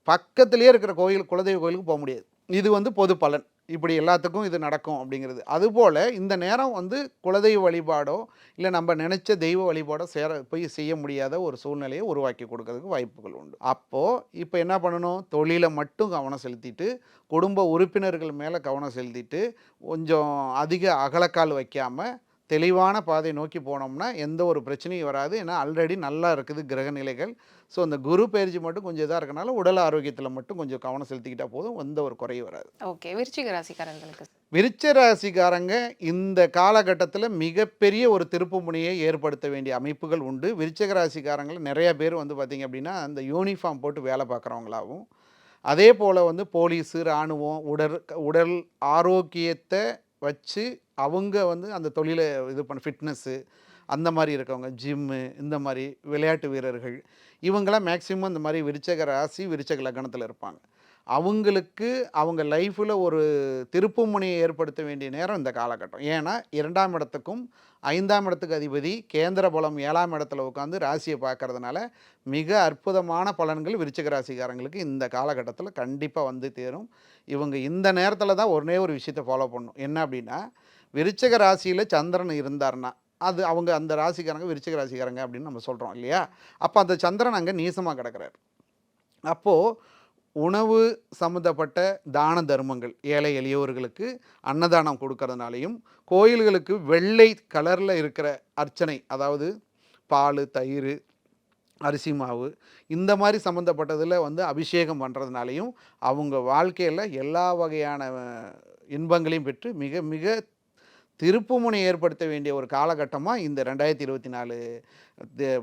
பக்கத்துலேயே இருக்கிற கோயில் குலதெய்வ கோயிலுக்கு போக முடியாது. இது வந்து பொது பலன். இப்படி எல்லாத்துக்கும் இது நடக்கும் அப்படிங்கிறது. அதுபோல் இந்த நேரம் வந்து குலதெய்வ வழிபாடோ இல்லை நம்ம நினச்ச தெய்வ வழிபாடோ சேர போய் செய்ய முடியாத ஒரு சூழ்நிலையை உருவாக்கி கொடுக்கறதுக்கு வாய்ப்புகள் உண்டு. அப்போது இப்போ என்ன பண்ணணும்? தொழிலை மட்டும் கவனம் செலுத்திட்டு குடும்ப உறுப்பினர்கள் மேலே கவனம் செலுத்திட்டு கொஞ்சம் அதிக அகலக்கால் வைக்காமல் தெளிவான பாதை நோக்கி போனோம்னா எந்த ஒரு பிரச்சனையும் வராது. ஏன்னா ஆல்ரெடி நல்லா இருக்குது கிரக நிலைகள். ஸோ அந்த குரு பயிற்சி மட்டும் கொஞ்சம் இதாக இருக்கனால உடல் ஆரோக்கியத்தில் மட்டும் கொஞ்சம் கவனம் செலுத்திக்கிட்டா போதும். எந்த ஒரு குறையும் வராது. ஓகே விருச்சிக ராசிக்காரர்களுக்கு. விருச்ச ராசிக்காரங்க இந்த காலகட்டத்தில் மிகப்பெரிய ஒரு திருப்புமுனையை ஏற்படுத்த வேண்டிய அமைப்புகள் உண்டு. விருச்சக ராசிக்காரங்கள நிறைய பேர் வந்து பார்த்திங்க அப்படின்னா அந்த யூனிஃபார்ம் போட்டு வேலை பார்க்குறவங்களாகவும் அதே போல் வந்து போலீஸு இராணுவம் உடல் உடல் ஆரோக்கியத்தை வச்சு அவங்க வந்து அந்த தொழிலை இது பண்ண ஃபிட்னஸ்ஸு அந்த மாதிரி இருக்கவங்க ஜிம்மு இந்த மாதிரி விளையாட்டு வீரர்கள் இவங்களாம் மேக்சிமம் இந்த மாதிரி விருச்சக ராசி விருச்சக லக்னத்தில் இருப்பாங்க. அவங்களுக்கு அவங்க லைஃப்பில் ஒரு திருப்புமுனையை ஏற்படுத்த வேண்டிய நேரம் இந்த காலகட்டம். ஏன்னா இரண்டாம் இடத்துக்கும் ஐந்தாம் இடத்துக்கு அதிபதி கேந்திர பலம் ஏழாம் இடத்துல உட்காந்து ராசியை பார்க்கறதுனால மிக அற்புதமான பலன்கள் விருச்சிக ராசிக்காரங்களுக்கு இந்த காலகட்டத்தில் கண்டிப்பாக வந்து தேரும். இவங்க இந்த நேரத்தில் தான் ஒரே ஒரு விஷயத்தை ஃபாலோ பண்ணணும். என்ன அப்படின்னா விருச்சக ராசியில் சந்திரன் இருந்தார்னா அது அவங்க அந்த ராசிக்காரங்க விருச்சிக ராசிக்காரங்க அப்படின்னு நம்ம சொல்கிறோம் இல்லையா? அப்போ அந்த சந்திரன் அங்கே நீசமாக கிடக்கிறார். அப்போது உணவு சம்மந்தப்பட்ட தான தர்மங்கள் ஏழை எளியவர்களுக்கு அன்னதானம் கொடுக்கறதுனாலையும் கோயில்களுக்கு வெள்ளை கலரில் இருக்கிற அர்ச்சனை அதாவது பால் தயிர் அரிசி மாவு இந்த மாதிரி சம்மந்தப்பட்டதில் வந்து அபிஷேகம் பண்ணுறதுனாலையும் அவங்க வாழ்க்கையில் எல்லா வகையான இன்பங்களையும் பெற்று மிக மிக திருப்புமுனை ஏற்படுத்த வேண்டிய ஒரு காலகட்டமாக இந்த ரெண்டாயிரத்தி இருபத்தி நாலு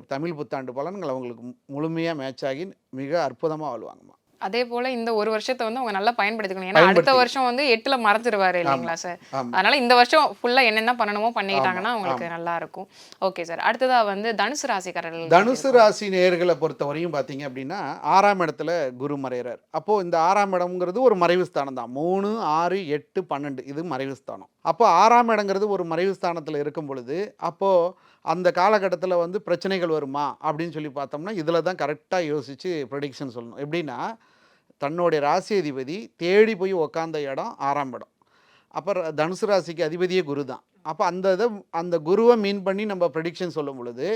தமிழ் புத்தாண்டு பலன்கள் அவங்களுக்கு முழுமையாக மேட்ச் ஆகி மிக அற்புதமாக வாழ்வாங்கம்மா. அதே போல இந்த ஒரு வருஷத்தை வந்து அவங்க நல்லா பயன்படுத்திக்கணும். ஏன்னா அடுத்த வருஷம் வந்து எட்டுல மறந்துடுவாரு இல்லைங்களா சார்? அதனால இந்த வருஷம் ஃபுல்லா என்னென்ன பண்ணணுமோ பண்ணிக்கிட்டாங்கன்னா அவங்களுக்கு நல்லா இருக்கும். ஓகே சார் அடுத்ததா வந்து தனுசு ராசிக்காரர்கள் தனுசு ராசி நேர்களை பொறுத்தவரையும் பார்த்தீங்க அப்படின்னா ஆறாம் இடத்துல குரு மறையிறார். அப்போது இந்த ஆறாம் இடம்ங்கிறது ஒரு மறைவு ஸ்தானம் தான். மூணு ஆறு எட்டு பன்னெண்டு இது மறைவு ஸ்தானம். அப்போ ஆறாம் இடங்கிறது ஒரு மறைவு ஸ்தானத்தில் இருக்கும் பொழுது அப்போது அந்த காலகட்டத்தில் வந்து பிரச்சனைகள் வருமா? அப்படின்னு சொல்லி பார்த்தோம்னா இதில் தான் கரெக்டாக யோசித்து ப்ரெடிக்ஷன் சொல்லணும். எப்படின்னா தன்னுடைய ராசி அதிபதி தேடி போய் உக்காந்த இடம் ஆறாம் இடம். அப்புறம் தனுசு ராசிக்கு அதிபதியே குரு தான். அப்போ அந்த இதை அந்த குருவை மீன் பண்ணி நம்ம ப்ரெடிக்ஷன் சொல்லும் பொழுது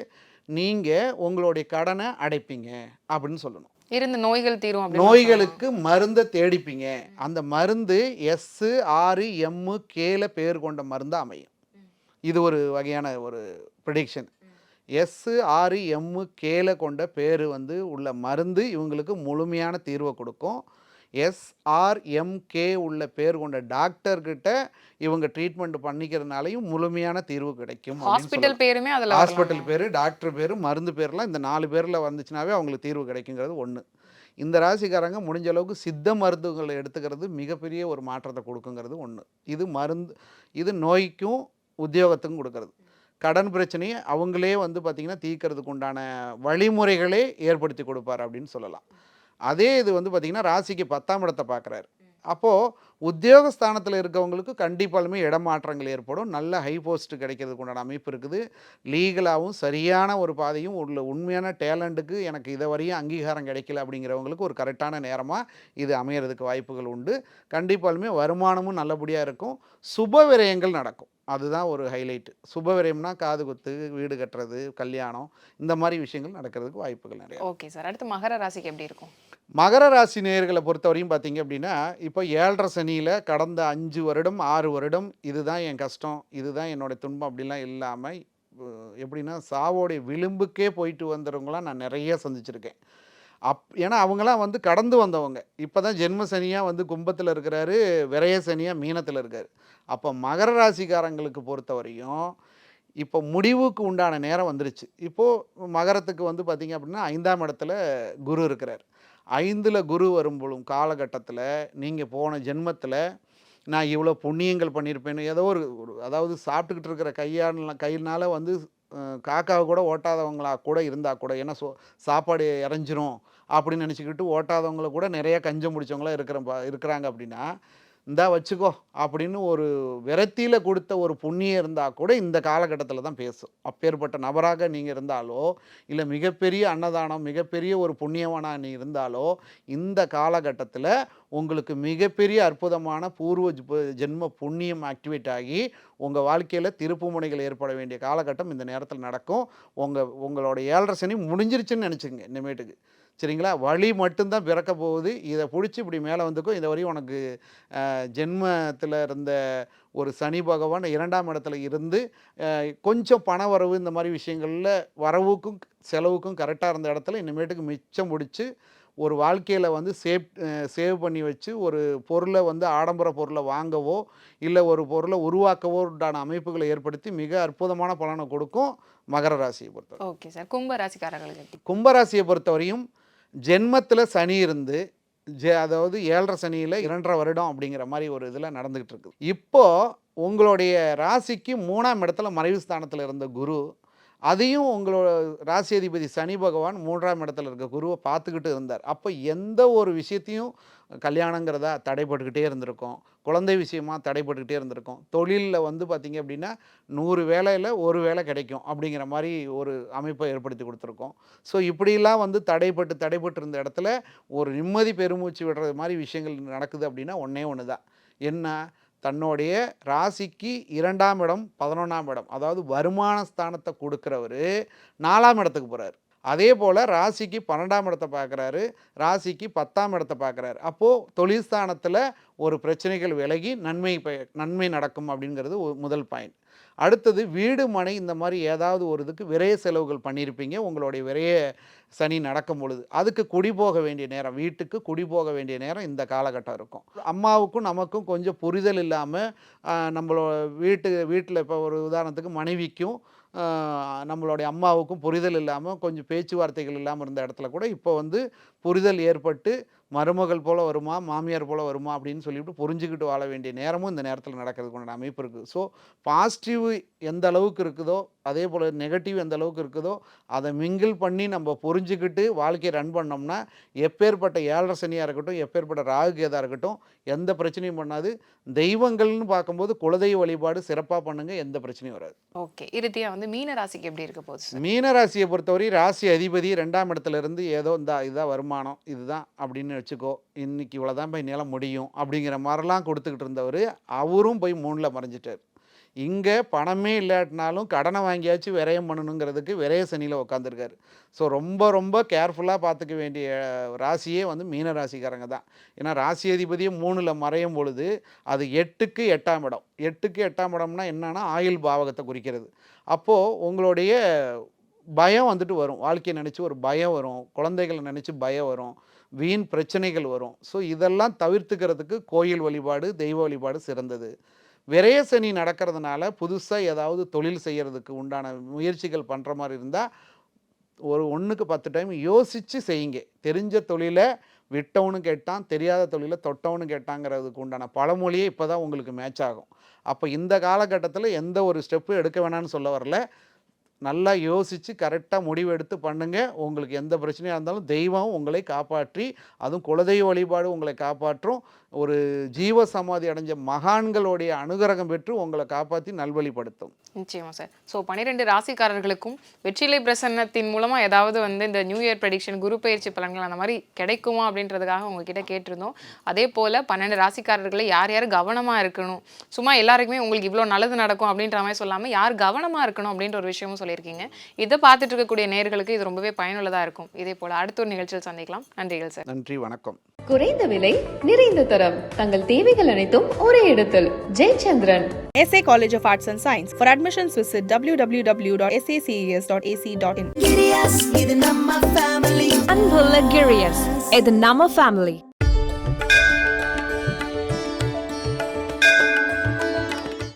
நீங்கள் உங்களுடைய கடனை அடைப்பீங்க அப்படின்னு சொல்லணும். இருந்த நோய்கள் தீரும் நோய்களுக்கு மருந்தை தேடிப்பீங்க. அந்த மருந்து எஸ்ஸு ஆறு எம்மு கேல பேர் கொண்ட மருந்து அமையும். இது ஒரு வகையான ஒரு ப்ரிடிக்ஷன் எஸ்ஸு ஆறு எம்மு கேல கொண்ட பேர் வந்து உள்ள மருந்து இவங்களுக்கு முழுமையான தீர்வை கொடுக்கும். எஸ்ஆர்எம்கே உள்ள பேர் கொண்ட டாக்டர்கிட்ட இவங்க ட்ரீட்மெண்ட் பண்ணிக்கிறதுனாலையும் முழுமையான தீர்வு கிடைக்கும் ஹாஸ்பிட்டல். பேருமே அதுல ஹாஸ்பிட்டல் பேர் டாக்டர் பேர் மருந்து பேர்லாம் இந்த நாலு பேரில் வந்துச்சுனாவே அவங்களுக்கு தீர்வு கிடைக்குங்கிறது ஒன்று இந்த ராசிக்காரங்க முடிஞ்ச அளவுக்கு சித்த மருந்துகளை எடுத்துக்கிறது மிகப்பெரிய ஒரு மாற்றத்தை கொடுக்குங்கிறது ஒன்று இது மருந்து இது நோய்க்கும் உத்தியோகத்துக்கும் கொடுக்கறது. கடன் பிரச்சனையை அவங்களே வந்து பார்த்திங்கன்னா தீர்க்கறதுக்கு உண்டான வழிமுறைகளே ஏற்படுத்தி கொடுப்பார் அப்படின்னு சொல்லலாம். அதே இது வந்து பார்த்திங்கன்னா ராசிக்கு பத்தாம் இடத்தை பார்க்குறாரு அப்போது உத்தியோகஸ்தானத்தில் இருக்கவங்களுக்கு கண்டிப்பாலுமே இடமாற்றங்கள் ஏற்படும். நல்ல ஹை போஸ்ட் கிடைக்கிறதுக்கு உண்டான அமைப்பு இருக்குது. லீகலாகவும் சரியான ஒரு பாதையும் உள்ள உண்மையான டேலண்ட்டுக்கு எனக்கு இதை வரையும் அங்கீகாரம் கிடைக்கல அப்படிங்கிறவங்களுக்கு ஒரு கரெக்டான நேரமாக இது அமையிறதுக்கு வாய்ப்புகள் உண்டு. கண்டிப்பாலுமே வருமானமும் நல்லபடியாக இருக்கும். சுப விரயங்கள் நடக்கும். அதுதான் ஒரு ஹைலைட்டு சுப விரயம்னா காது குத்து வீடு கட்டுறது கல்யாணம் இந்த மாதிரி விஷயங்கள் நடக்கிறதுக்கு வாய்ப்புகள் நிறைய ஓகே சார். அடுத்து மகர ராசிக்கு எப்படி இருக்கும்? மகர ராசி நேயர்களை பொறுத்தவரையும் பார்த்தீங்க அப்படின்னா இப்போ ஏழரை சனியில் கடந்த அஞ்சு வருடம் ஆறு வருடம் இதுதான் என் கஷ்டம் இதுதான் என்னோட துன்பம் அப்படிலாம் இல்லாமல் எப்படின்னா சாவோடைய விளிம்புக்கே போயிட்டு வந்தவங்களாம் நான் நிறைய சந்திச்சிருக்கேன். அப் ஏன்னா அவங்களாம் வந்து கடந்து வந்தவங்க. இப்போ தான் ஜென்ம சனியாக வந்து கும்பத்தில் இருக்கிறாரு விரய சனியாக மீனத்தில் இருக்கார். அப்போ மகர ராசிக்காரங்களுக்கு பொறுத்தவரையும் இப்போ முடிவுக்கு உண்டான நேரம் வந்துருச்சு. இப்போது மகரத்துக்கு வந்து பார்த்திங்க அப்படின்னா ஐந்தாம் இடத்துல குரு இருக்கிறார். ஐந்தில் குரு வரும்பொழுதும் காலகட்டத்தில் நீங்கள் போன ஜென்மத்தில் நான் இவ்வளோ புண்ணியங்கள் பண்ணியிருப்பேன்னு ஏதோ ஒரு அதாவது சாப்பிட்டுக்கிட்டு இருக்கிற கையால் கையினால் வந்து காக்காவை கூட ஓட்டாதவங்களா கூட இருந்தால் கூட ஏன்னா சோ சாப்பாடு இறஞ்சிரும் அப்படின்னு நினச்சிக்கிட்டு ஓட்டாதவங்கள கூட நிறைய கஞ்சம் முடிச்சவங்களா இருக்கிற இருக்கிறாங்க அப்படின்னா இந்தா வச்சுக்கோ அப்படின்னு ஒரு விரத்தியில் கொடுத்த ஒரு புண்ணியம் இருந்தால் கூட இந்த காலகட்டத்தில் தான் பேசும். அப்பேற்பட்ட நபராக நீங்கள் இருந்தாலோ இல்லை மிகப்பெரிய அன்னதானம் மிகப்பெரிய ஒரு புண்ணியவனாக நீ இருந்தாலோ இந்த காலகட்டத்தில் உங்களுக்கு மிகப்பெரிய அற்புதமான பூர்வ ஜென்ம புண்ணியம் ஆக்டிவேட் ஆகி உங்கள் வாழ்க்கையில் திருப்பு முனைகள் ஏற்பட வேண்டிய காலகட்டம் இந்த நேரத்தில் நடக்கும். உங்கள் உங்களோட ஏழரை சனி முடிஞ்சிருச்சுன்னு நினச்சிங்க இனிமேட்டுக்கு. சரிங்களா? வழி மட்டும்தான் பிறக்க போகுது. இதை பிடிச்சி இப்படி மேலே வந்துக்கும் இந்த வரையும் உனக்கு ஜென்மத்தில் இருந்த ஒரு சனி பகவான் இரண்டாம் இடத்துல இருந்து கொஞ்சம் பண வரவு இந்த மாதிரி விஷயங்களில் வரவுக்கும் செலவுக்கும் கரெக்டாக இருந்த இடத்துல இனிமேட்டுக்கு மிச்சம் பிடிச்சி ஒரு வாழ்க்கையில் வந்து சேவ் சேவ் பண்ணி வச்சு ஒரு பொருளை வந்து ஆடம்பர பொருளை வாங்கவோ இல்லை ஒரு பொருளை உருவாக்கவோ உண்டான அமைப்புகளை ஏற்படுத்தி மிக அற்புதமான பலனை கொடுக்கும் மகர ராசியை பொறுத்தவரை. Okay sir. கும்ப ராசிக்காரர்களுக்கு கும்பராசியை பொறுத்தவரையும் ஜென்மத்தில் சனி இருந்து ஜெ அதாவது ஏழரை சனியில் இரண்டரை வருடம் அப்படிங்கிற மாதிரி ஒரு இதில் நடந்துக்கிட்டு இருக்குது. இப்போது உங்களுடைய ராசிக்கு மூணாம் இடத்துல மறைவு ஸ்தானத்தில் இருந்த குரு அதையும் உங்களோட ராசி அதிபதி சனி பகவான் மூன்றாம் இடத்துல இருக்க குருவை பார்த்துக்கிட்டு இருந்தார். அப்போ எந்த ஒரு விஷயத்தையும் கல்யாணங்கிறதா தடைப்பட்டுக்கிட்டே இருந்திருக்கும். குழந்தை விஷயமா தடைப்பட்டுக்கிட்டே இருந்திருக்கும். தொழிலில் வந்து பார்த்திங்க அப்படின்னா நூறு வேலையில் ஒரு வேலை கிடைக்கும் அப்படிங்கிற மாதிரி ஒரு அமைப்பை ஏற்படுத்தி கொடுத்துருக்கோம். ஸோ இப்படிலாம் வந்து தடைப்பட்டு தடைப்பட்டு இருந்த இடத்துல ஒரு நிம்மதி பெருமூச்சு விடுறது மாதிரி விஷயங்கள் நடக்குது அப்படின்னா ஒன்றே ஒன்று தான் என்ன? தன்னுடைய ராசிக்கு இரண்டாம் இடம் பதினொன்றாம் இடம் அதாவது வருமான ஸ்தானத்தை கொடுக்குறவர் நாலாம் இடத்துக்கு போகிறார் அதே போல் ராசிக்கு பன்னெண்டாம் இடத்தை பார்க்குறாரு ராசிக்கு பத்தாம் இடத்தை பார்க்குறாரு. அப்போது தொழில் ஸ்தானத்தில் ஒரு பிரச்சனைகள் விலகி நன்மை ப- நன்மை நடக்கும் அப்படிங்கிறது ஒரு முதல் பாயிண்ட் அடுத்தது வீடு மனை இந்த மாதிரி ஏதாவது ஒரு இதுக்கு விரைய செலவுகள் பண்ணியிருப்பீங்க. உங்களுடைய விரைய சனி நடக்கும் பொழுது. அதுக்கு குடி போக வேண்டிய நேரம் வீட்டுக்கு குடி போக வேண்டிய நேரம் இந்த காலகட்டம் இருக்கும். அம்மாவுக்கும் நமக்கும் கொஞ்சம் புரிதல் இல்லாமல் நம்மளோட வீட்டு வீட்டில் இப்போ ஒரு உதாரணத்துக்கு மனைவிக்கும் நம்மளுடைய அம்மாவுக்கும் புரிதல் இல்லாமல் கொஞ்சம் பேச்சுவார்த்தைகள் இல்லாமல் இருந்த இடத்துல கூட இப்போ வந்து புரிதல் ஏற்பட்டு மருமகள் போல வருமா மாமியார் போல வருமா அப்படின்னு சொல்லிட்டு புரிஞ்சுக்கிட்டு வாழ வேண்டிய நேரமும் இந்த நேரத்தில் நடக்கிறதுக்கு உண்டான அமைப்பு இருக்குது ஸோ பாசிட்டிவ் எந்த அளவுக்கு இருக்குதோ அதே போல் நெகட்டிவ் எந்த அளவுக்கு இருக்குதோ அதை மிங்கிள் பண்ணி நம்ம புரிஞ்சுக்கிட்டு வாழ்க்கையை ரன் பண்ணோம்னா எப்பேற்பட்ட ஏழரை சனியாக இருக்கட்டும் எப்பேற்பட்ட ராகு கேதா இருக்கட்டும் எந்த பிரச்சனையும் பண்ணாது. தெய்வங்கள்னு பார்க்கும்போது குலதெய்வ வழிபாடு சிறப்பாக பண்ணுங்க எந்த பிரச்சனையும் வராது. ஓகே இறுதியா வந்து மீன ராசிக்கு எப்படி இருக்க போகுது மீன ராசியை பொறுத்தவரை ராசி அதிபதி ரெண்டாம் இடத்துல இருந்து ஏதோ இந்த இதுதான் வருமானம் இதுதான் அப்படின்னு வச்சுக்கோ இன்றைக்கி இவ்வளோதான் போய் நிலம் முடியும் அப்படிங்கிற மாதிரிலாம் கொடுத்துக்கிட்டு இருந்தவர் அவரும் போய் மூணில் மறைஞ்சிட்டார். இங்கே பணமே இல்லாட்டினாலும் கடனை வாங்கியாச்சும் விரயம் பண்ணணுங்கிறதுக்கு விரய சனியில் உட்காந்துருக்காரு ஸோ ரொம்ப ரொம்ப கேர்ஃபுல்லாக பார்த்துக்க வேண்டிய ராசியே வந்து மீன ராசிக்காரங்க தான். ஏன்னா ராசி அதிபதியை மூணில் மறையும் பொழுது அது எட்டுக்கு எட்டாம் இடம். எட்டுக்கு எட்டாம் இடம்னா என்னன்னா ஆயுள் பாவகத்தை குறிக்கிறது. அப்போது உங்களுடைய பயம் வந்துட்டு வரும். வாழ்க்கையை நினச்சி ஒரு பயம் வரும். குழந்தைகளை நினச்சி பயம் வரும். வீண் பிரச்சனைகள் வரும். ஸோ இதெல்லாம் தவிர்த்துக்கிறதுக்கு கோயில் வழிபாடு தெய்வ வழிபாடு சிறந்தது. விரைய சனி நடக்கிறதுனால புதுசாக ஏதாவது தொழில் செய்கிறதுக்கு உண்டான முயற்சிகள் பண்ணுற மாதிரி இருந்தால் ஒரு ஒன்றுக்கு பத்து டைம் யோசித்து செய்யுங்க. தெரிஞ்ச தொழிலை விட்டவனு கேட்டான் தெரியாத தொழிலை தொட்டவனு கேட்டாங்கிறதுக்கு உண்டான பழமொழியே இப்போ தான் உங்களுக்கு மேட்ச் ஆகும். அப்போ இந்த காலகட்டத்தில் எந்த ஒரு ஸ்டெப்பு எடுக்க வேணாம்னு சொல்ல வரல. நல்லா யோசித்து கரெக்டாக முடிவெடுத்து பண்ணுங்கள் உங்களுக்கு எந்த பிரச்சனையாக இருந்தாலும் தெய்வம் உங்களை காப்பாற்றி அதுவும் குலதெய்வ வழிபாடு உங்களை காப்பாற்றும் ஒரு ஜீவ சமாதி அடைஞ்ச மகான்களுடைய அனுகிரகம் பெற்று உங்களை காப்பாற்றி நல்வழிப்படுத்தும். நிச்சயமா சார். ஸோ பன்னிரெண்டு ராசிக்காரர்களுக்கும் வெற்றிலை பிரசன்னத்தின் மூலமாக ஏதாவது வந்து இந்த நியூ இயர் ப்ரெடிக்ஷன் குரு பயிற்சி பலன்கள் அந்த மாதிரி கிடைக்குமா அப்படின்றதுக்காக உங்ககிட்ட கேட்டிருந்தோம். அதே போல் பன்னெண்டு ராசிக்காரர்களை யார் யார் கவனமாக இருக்கணும்? சும்மா எல்லாருக்குமே உங்களுக்கு இவ்வளோ நல்லது நடக்கும் அப்படின்ற மாதிரி சொல்லாமல் யார் கவனமாக இருக்கணும் அப்படின்ற ஒரு விஷயமும் சொல்லியிருக்கீங்க இதை பார்த்துட்டு இருக்கக்கூடிய நேர்களுக்கு இது ரொம்பவே பயனுள்ளதா இருக்கும் இதே போல அடுத்த ஒரு நிகழ்ச்சியில் சந்திக்கலாம் நன்றிகள் சார் நன்றி வணக்கம் குறைந்த விலை நிறைந்த தரம் தங்கள் தேவைகள் அனைத்தும் ஒரே இடத்தில் Jayachandran SA College of Arts and Science. For admissions, visit www.saces.ac.in. Giddy us, இது நம்ம family. Anbhulla Girius. It's the Nama family.